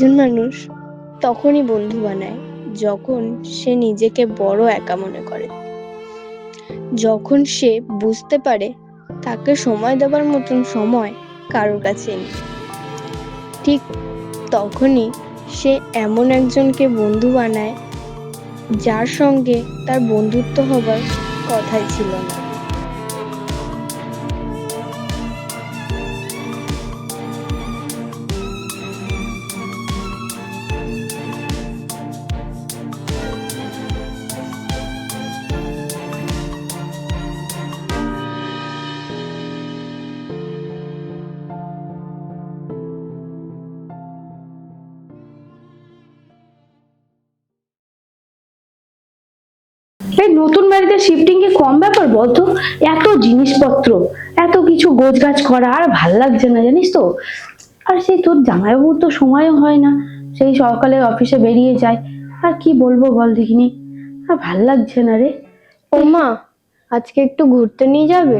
একজন মানুষ তখনই বন্ধু বানায়, যখন সে নিজেকে বড় একা মনে করে। যখন সে বুঝতে পারে তাকে সময় দেওয়ার মতন সময় কারোর কাছে নেই। ঠিক তখনই সে এমন একজনকে বন্ধু বানায়, যার সঙ্গে তার বন্ধুত্ব হবার কথাই ছিল না। এই নতুন বাড়িতে শিফটিং কি কম ব্যাপার বলতো? এত জিনিসপত্র এত কিছু গোছগাছ করা আর ভালো লাগছে না জানিস তো? আর সেই তোর জামাইবাবুর তো সময়ও হয় না সেই সকালে অফিসে বেরিয়ে যায় আর কি বলব বল দেখিনি? আর ভালো লাগছে না রে। ও মা আজকে একটু ঘুরতে নিয়ে যাবে?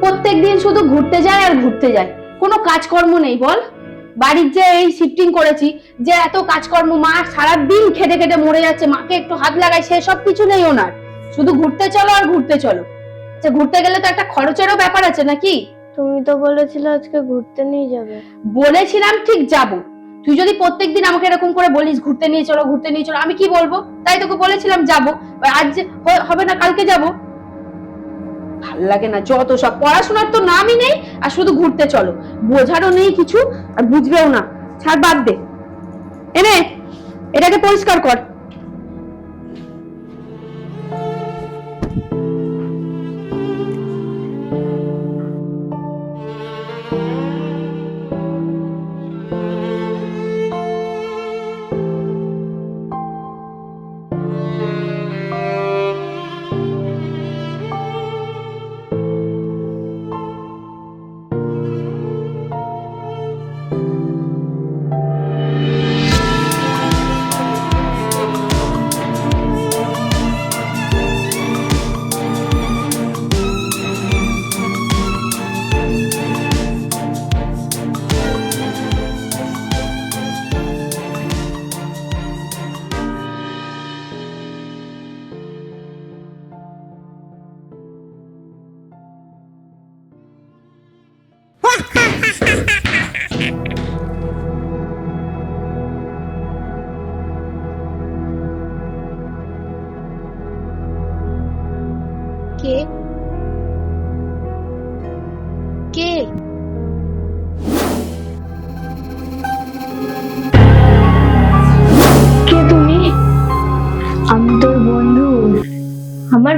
প্রত্যেকদিন শুধু ঘুরতে যায় আর ঘুরতে যায় কোনো কাজকর্ম নেই বল। বাড়ির যে এই শিফটিং করেছি যে এত কাজকর্ম মা সারাদিন খেটে খেটে মরে যাচ্ছে মাকে একটু হাত লাগাই সে সব কিছু নেই ওনার। শুধু ঘুরতে চলো আর ঘুরতে চলো। আচ্ছা ঘুরতে গেলে তো একটা খরচেরও ব্যাপার আছে নাকি? তুমি তো বলেছিলে আজকে ঘুরতে নিয়ে যাবে। বলেছিলাম ঠিক যাব। তুই যদি প্রত্যেকদিন আমাকে এরকম করে বলিস ঘুরতে নিয়ে চলো ঘুরতে নিয়ে চলো আমি কি বলব? তাই তোকে বলেছিলাম যাব। আজ হবে না কালকে যাব। ভালো লাগে না, যত সব পড়াশোনার তো নামই নেই, আর শুধু ঘুরতে চলো। বোঝারও নেই কিছু, আর বুঝবেও না। ছাড় বাদ দে। এনে, এটাকে পরিষ্কার কর।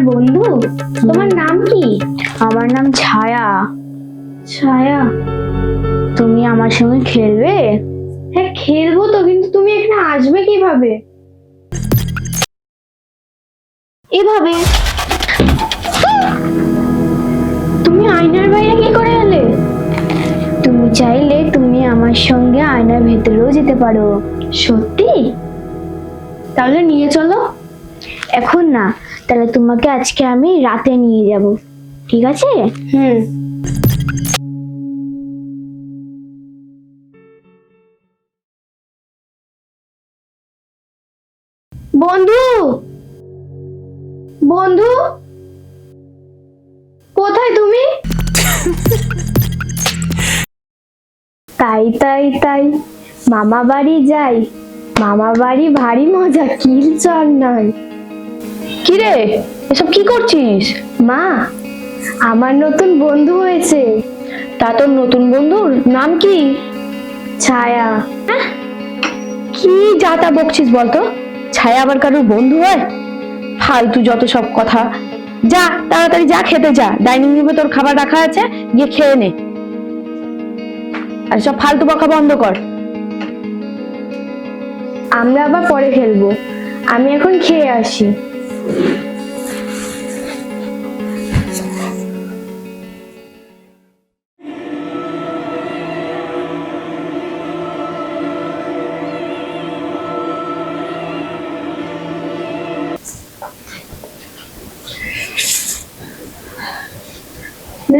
বন্ধু? তোমার নাম কি? আমার নাম ছায়া। ছায়া? তুমি আমার সঙ্গে খেলবে? হ্যাঁ খেলব তো কিন্তু তুমি এখানে আসবে কীভাবে? এভাবে। তুমি আয়নার বাইরে কি করে এলে? তুমি চাইলে তুমি আমার সঙ্গে আয়নার ভেতরেও যেতে পারো। সত্যি? তাহলে নিয়ে চলো। এখন না তাহলে তোমাকে আজকে আমি রাতে নিয়ে যাব ঠিক আছে? হুম। বন্ধু! বন্ধু! কোথায় তুমি? তাই তাই তাই। মামা বাড়ি যাই। মামা বাড়ি ভারী মজা কিল চল নয়। কি রে এসব কি করছিস? মা আমার নতুন বন্ধু হয়েছে। তা তোর নতুন বন্ধুর নাম কি? ছায়া। কি যা তা বকছিস বলতো? ছায়া আবার কারোর বন্ধু হয়? ফালতু যত সব কথা। যা তাড়াতাড়ি যা খেতে যা। ডাইনিং রুমে তোর খাবার রাখা আছে গিয়ে খেয়ে নে। আর সব ফালতু বকা বন্ধ কর। আমরা আবার পরে খেলব। আমি এখন খেয়ে আসি।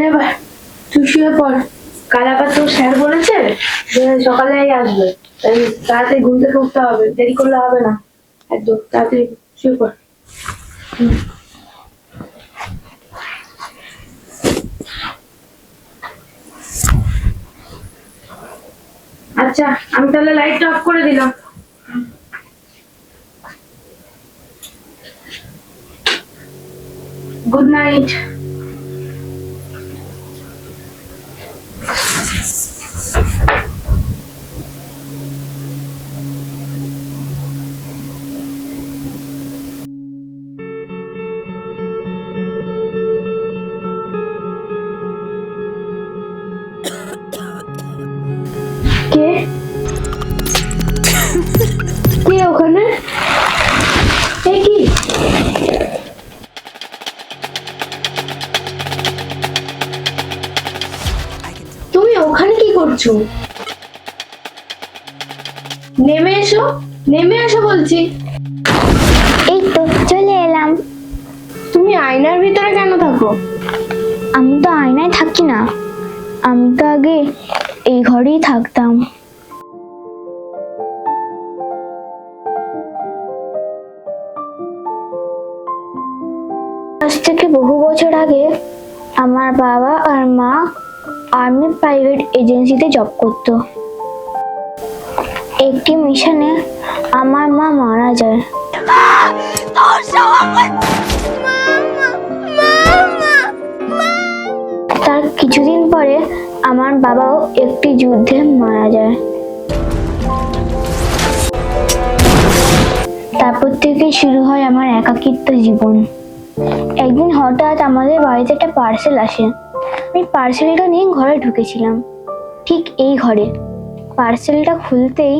এবার, তুই শুয়ে পড়। কাল আবার তোর স্যার বলেছে সকালে আসবে। তাই তাড়াতাড়ি ঘুম থেকে উঠতে হবে। দেরি করলে হবে না। একদম, তাড়াতাড়ি শুয়ে পড়। আচ্ছা আমি তাহলে লাইটটা অফ করে দিলাম। গুড নাইট থাকো আমি তো আয়নায় থাকি না। আমি তো আগে এই ঘরেই থাকতাম। আজ থেকে বহু বছর আগে আমার বাবা আর মা আর্মি প্রাইভেট এজেন্সিতে জব করতো। একটি মিশনে আমার মা মারা যায়। কিছুদিন পরে আমার বাবাও একটি যুদ্ধে মারা যায়। তারপর থেকে শুরু হয় আমার একাকিত্ব জীবন। একদিন হঠাৎ আমাদের বাড়িতে একটা পার্সেল আসে। আমি পার্সেলটা নিয়ে ঘরে ঢুকেছিলাম। ঠিক এই ঘরে। পার্সেলটা খুলতেই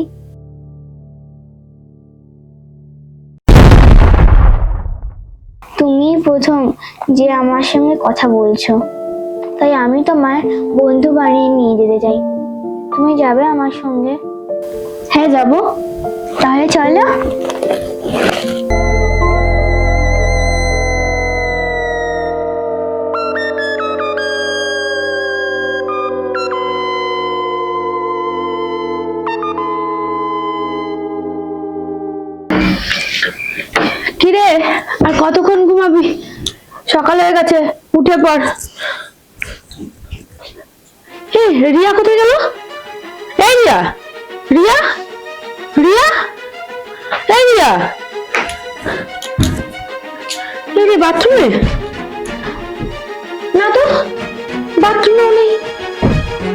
তুমি প্রথম যে আমার সঙ্গে কথা বলছো। তাই আমি তোমার বন্ধু বানিয়ে নিয়ে যেতে চাই। তুমি যাবে আমার সঙ্গে? হ্যাঁ যাব। তাহলে চলো। কিরে, আর কতক্ষণ ঘুমাবি? সকাল হয়ে গেছে, উঠে পড়। এই, রিয়া কোথায় গেল? এই রিয়া রিয়া রিয়া, এই রিয়া। এই রে বাথরুমে? না তো বাথরুমেও নেই।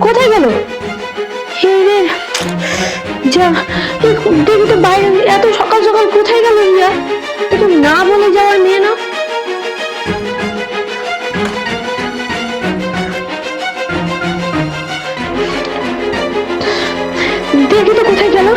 কোথায় গেল? এই রে, যা, দেখি তো বাইরে, এত সকাল সকাল কোথায় গেল রিয়া? একটু না বলে যাওয়ার মেয়ে না। দেখি তো কোথায় গেল?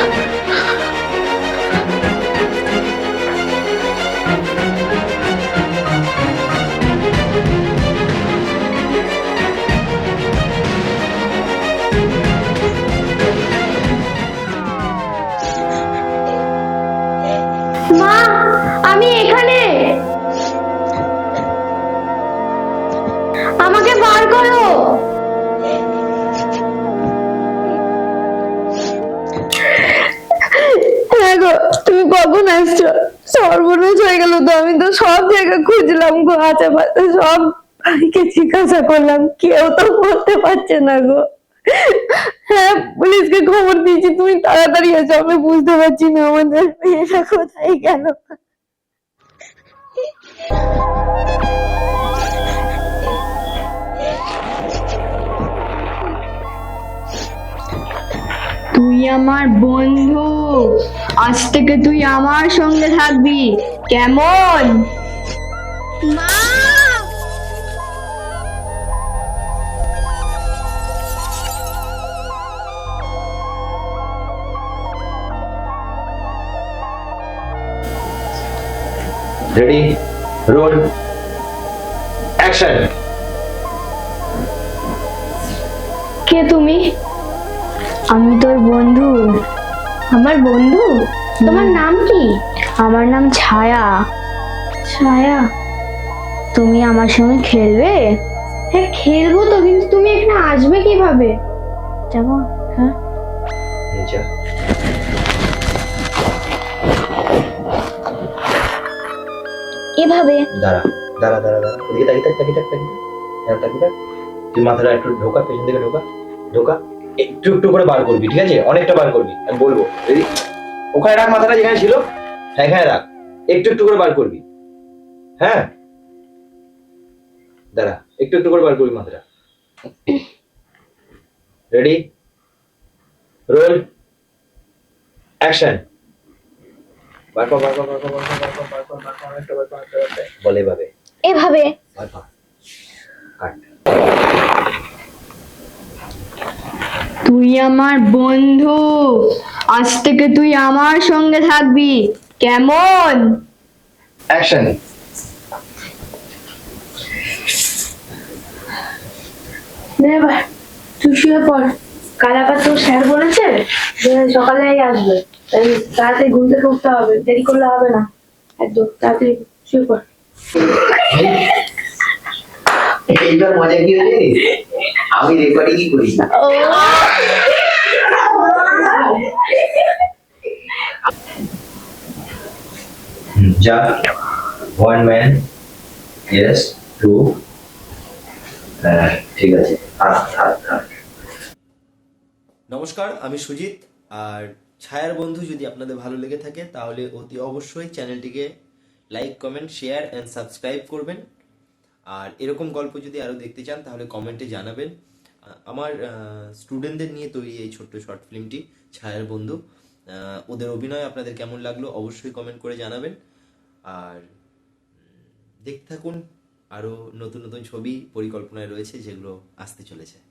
সর্বনাশ হয়ে গেল তো। আমি তো সব জায়গা খুঁজলাম, গো আচা পাতা সব ভাইকে জিজ্ঞাসা করলাম, কেউ তো বলতে পারছে না, গো। হ্যাঁ পুলিশকে খবর দিয়েছি, তুমি তাড়াতাড়ি এসো, আমি বুঝতে পারছি না আমাদের মেয়েটা কোথায় গেল। তুই আমার বন্ধু। আজ থেকে তুই আমার সঙ্গে থাকবি। কেমন? মা! রেডি রোল অ্যাকশন কে তুমি? আমি তোর বন্ধু। আমার বন্ধু? তোমার নাম কি? আমার নাম ছায়া। ছায়া? তুমি আমার সঙ্গে খেলবে? হ্যাঁ খেলব তো কিন্তু তুমি এখানে আসবে কীভাবে? যাব হ্যাঁ। এভাবে। দাঁড়া দাঁড়া দাঁড়া দাঁড়া। এদিকে তাকিয়ে থাক তাকিয়ে থাক তাকিয়ে থাক। হ্যাঁ, তাকিয়ে থাক। তুই মাথাটা একটু ঢোকা পেছন থেকে ঢোকা। ঢোকা। একটু একটু করে বার করবি ঠিক আছে? অনেকটা বার করবি আমি বলব। ওখানে রাখ মাথাটা যেখানে ছিল। হ্যাঁ এখানে রাখ। একটু একটু করে বার করবি। হ্যাঁ? দাঁড়া একটু একটু করে বার করবি মাথাটা। রেডি? রোল? অ্যাকশন? বার কর বার কর বার কর বার কর বার কর বার কর বার কর অনেকটা বার কর অনেকটা বার কর বলে এভাবে এভাবে বার কর কাট তুই আমার বন্ধু। আজ থেকে তুই আমার সঙ্গে থাকবি। কেমন? অ্যাকশন নে এবার তুই শুয়ে পড়। কাল আবার তোর স্যার বলেছে যে সকালেই আসবে। তাই তাড়াতাড়ি ঘুম থেকে উঠতে হবে দেরি করলে হবে না। একদম তাড়াতাড়ি শুয়ে পড়। এইবার মজা কি হয়েছে? আমি রেকর্ডিংই করি না। যা। ওয়ান ম্যান ইয়েস টু হ্যাঁ ঠিক আছে। নমস্কার আমি সুজিত। আর ছায়ার বন্ধু যদি আপনাদের ভালো লেগে থাকে তাহলে অতি অবশ্যই চ্যানেলটিকে like comment share and subscribe করবেন। আর এরকম গল্প যদি আরও দেখতে চান, তাহলে কমেন্টে জানাবেন। আমার স্টুডেন্টদের নিয়ে তৈরি এই ছোট্ট শর্ট ফিল্মটি ছায়ার বন্ধু। ওদের অভিনয় আপনাদের কেমন লাগল অবশ্যই কমেন্ট করে জানাবেন। আর দেখতে থাকুন। আরও নতুন নতুন ছবি পরিকল্পনায় রয়েছে যেগুলো আসতে চলেছে।